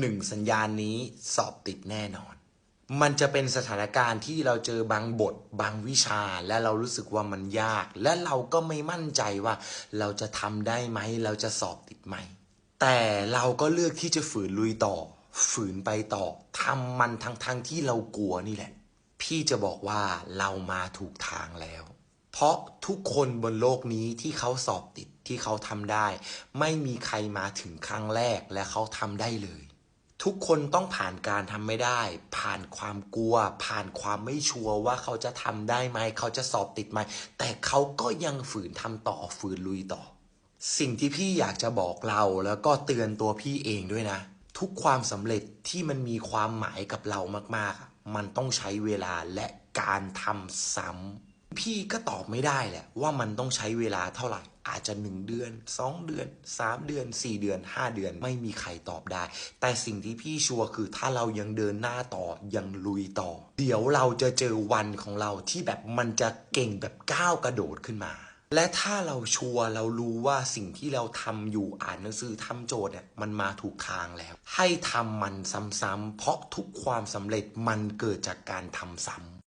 หนึ่งสัญญาณนี้สอบติดแน่นอน มันจะเป็นสถานการณ์ที่เราเจอบางบท บางวิชาและเรารู้สึกว่ามันยาก และเราก็ไม่มั่นใจว่า เราจะทำได้ไหม เราจะสอบติดไหม แต่เราก็เลือกที่จะฝืนลุยต่อ ฝืนไปต่อทำมันทั้งๆทที่เรากลัวนี่แหละ พี่จะบอกว่าเรามาถูกทางแล้ว เพราะทุกคนบนโลกนี้ที่เขาสอบติดที่เขาทำได้ ไม่มีใครมาถึงครั้งแรกและเขาทำได้เลย ทุกคนต้องผ่านการทำไม่ได้ ผ่านความกลัว ผ่านความไม่ชัวร์ว่าเขาจะทำได้ไหม เขาจะสอบติดไหม แต่เขาก็ยังฝืนทำต่อฝืนลุยต่อ สิ่งที่พี่อยากจะบอกเราแล้วก็เตือนตัวพี่เองด้วยนะ ทุกความสำเร็จที่มันมีความหมายกับเรามากๆ มันต้องใช้เวลาและการทำซ้ำ พี่ก็ตอบไม่ได้แหละว่ามันต้องใช้เวลาเท่าไหร่ อาจจะหนึ่งเดือนสองเดือนสามเดือนสี่เดือนห้าเดือนไม่มีใครตอบได้ แต่สิ่งที่พี่ชัวร์คือถ้าเรายังเดินหน้าต่อยังลุยต่อ เดี๋ยวเราจะเจอวันของเราที่แบบมันจะเก่งแบบก้าวกระโดดขึ้นมา และถ้าเราชัวร์เรารู้ว่าสิ่งที่เราทำอยู่อ่านหนังสือทำโจทย์เนี่ยมันมาถูกทางแล้ว ให้ทำมันซ้ำๆเพราะทุกความสำเร็จมันเกิดจากการทำซ้ำ